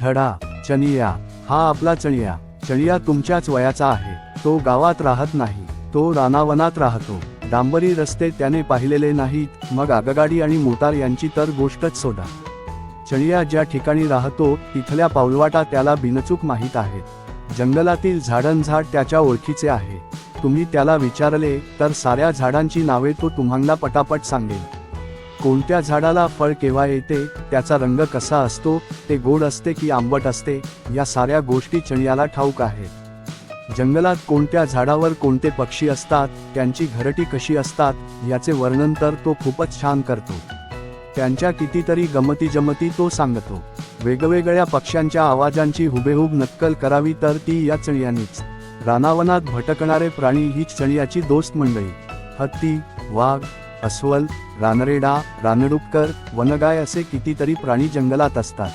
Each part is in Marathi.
धडा चनिया हा आपला चणिया चणिया तुमच्याच वयाचा आहे. तो गावात राहत नाही. तो रानावनात राहतो. डांबरी रस्ते त्याने पाहिलेले नाहीत. मग आगगाडी आणि मोटार यांची तर गोष्टच सोडा. चणिया ज्या ठिकाणी राहतो तिथल्या पाऊलवाटा त्याला बिनचूक माहीत आहेत. जंगलातील झाडणझाड त्याच्या ओळखीचे आहे. तुम्ही त्याला विचारले तर साऱ्या झाडांची नावे तो तुम्हाला पटापट सांगेल. कोणत्या झाडाला फळ केव्हा येते त्याचा रंग कसा असतो ते गोड असते की आंबट असते या साऱ्या गोष्टी चणियाला ठाऊक आहेत जंगलात कोणत्या झाडावर कोणते पक्षी असतात त्यांची घरटी कशी असतात याचे वर्णन तर तो खूपच छान करतो. त्यांच्या कितीतरी गमती जमती तो सांगतो. वेगवेगळ्या पक्ष्यांच्या आवाजांची हुबेहूब नक्कल करावी तर ती या चणियानीच. रानावनात भटकणारे प्राणी ही चणियाची दोस्त मंडळी. हत्ती वाघ अस्वल रानरेडा रानडुक्कर वनगाय असे कितीतरी प्राणी जंगलात असतात.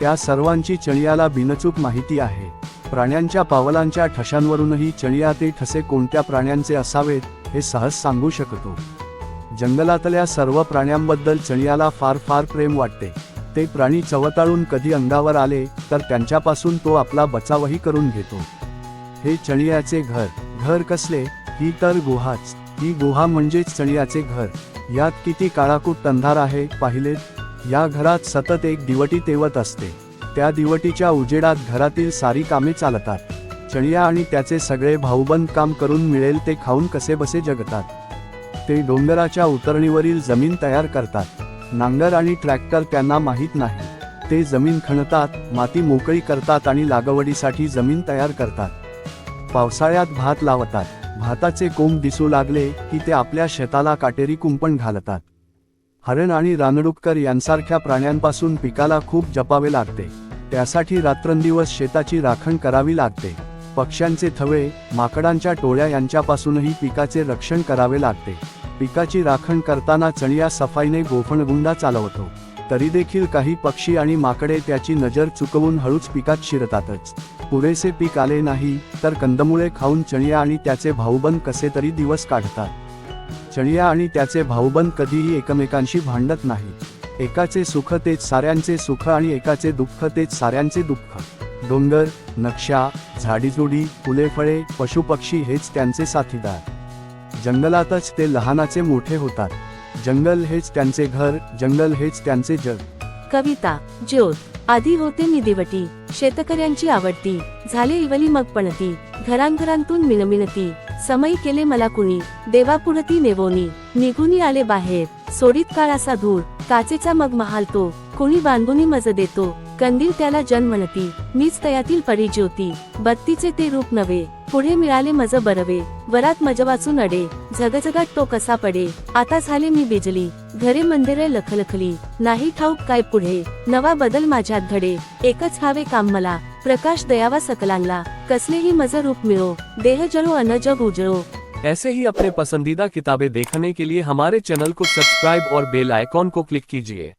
त्या सर्वांची चणियाला बिनचूक माहिती आहे. प्राण्यांच्या पावलांच्या ठशांवरूनही चणिया ते ठसे कोणत्या प्राण्यांचे असावेत हे सहज सांगू शकतो. जंगलातल्या सर्व प्राण्यांबद्दल चणियाला फार फार प्रेम वाटते. ते प्राणी चवताळून कधी अंगावर आले तर त्यांच्यापासून तो आपला बचावही करून घेतो. हे चणियाचे घर घर कसले ही तर गुहाच. ही गुहा म्हणजेच चणियाचे घर. यात किती काळाकूट अंधार आहे पाहिलेत या घरात सतत एक दिवटी तेवत असते. त्या दिवटीच्या उजेडात घरातील सारी कामे चालतात. चणिया आणि त्याचे सगळे भाऊबंद काम करून मिळेल ते खाऊन कसे बसे जगतात. ते डोंगराच्या उतरणीवरील जमीन तयार करतात. नांगर आणि ट्रॅक्टर त्यांना माहीत नाही. ते जमीन खणतात माती मोकळी करतात आणि लागवडीसाठी जमीन तयार करतात. पावसाळ्यात भात लावतात. भाताचे कोंब दिसू लागले की ते आपल्या शेताला काटेरी कुंपण घालतात. हरण आणि रानडुक्कर यांसारख्या प्राण्यांपासून पिकाला खूप जपावे लागते. त्यासाठी रात्रंदिवस शेताची राखण करावी लागते. पक्ष्यांचे थवे माकडांच्या टोळ्या यांच्यापासूनही पिकाचे रक्षण करावे लागते. पिकाची राखण करताना चणिया सफाईने गोफणगुंडा चालवतो. तरी देखील काही पक्षी आणि माकडे त्याची नजर चुकवून हळूच पिकात शिरतातच. पुरेसे पीक आले नाही तर कंदमुळे खाऊन चणिया आणि त्याचे भाऊबंद कसे तरी दिवस काढतात. चणिया आणि त्याचे भाऊबंद कधीही एकमेकांशी भांडत नाही. एकाचे सुख तेच साऱ्यांचे सुख आणि एकाचे दुःख तेच साऱ्यांचे दुःख. डोंगर नक्षा झाडीझुडी फुले फळे पशुपक्षी हेच त्यांचे साथीदार. जंगलातच ते लहानाचे मोठे होतात. जंगल हेच त्यांचे घर जंगल हेच त्यांचे जग. कविता ज्योत आधी होते मी दिवटी शेतकऱ्यांची आवडती झाले इवली मग पणती घरांघरांतून मिनमिनती समय केले मला कुणी देवापुढती नेवोनी निघूनी आले बाहेर सोडीत काळासा धूर काचेचा मग महालतो कुणी बांधुनी मज देतो कंदील त्याला जन मीच तयातील परी ज्योती बत्तीचे ते रूप नव्हे. पुढे मिळाले मज बरवे वरात मज वाचून अडे झगझगाट तो कसा पडे आता झाले मी बिजली घरे मंदिरे लखलखली नाही ठाऊक काय पुढे नवा बदल माझ्यात घडे एकच हवे काम मला प्रकाश दयावा सकलांना कसलेही मज रूप मिळो देह जळो अन जग उजळो. ऐसे ही अपने पसंदीदा किताबें देखने के लिए हमारे चैनल को सब्सक्राइब और बेल आइकॉन को क्लिक कीजिए।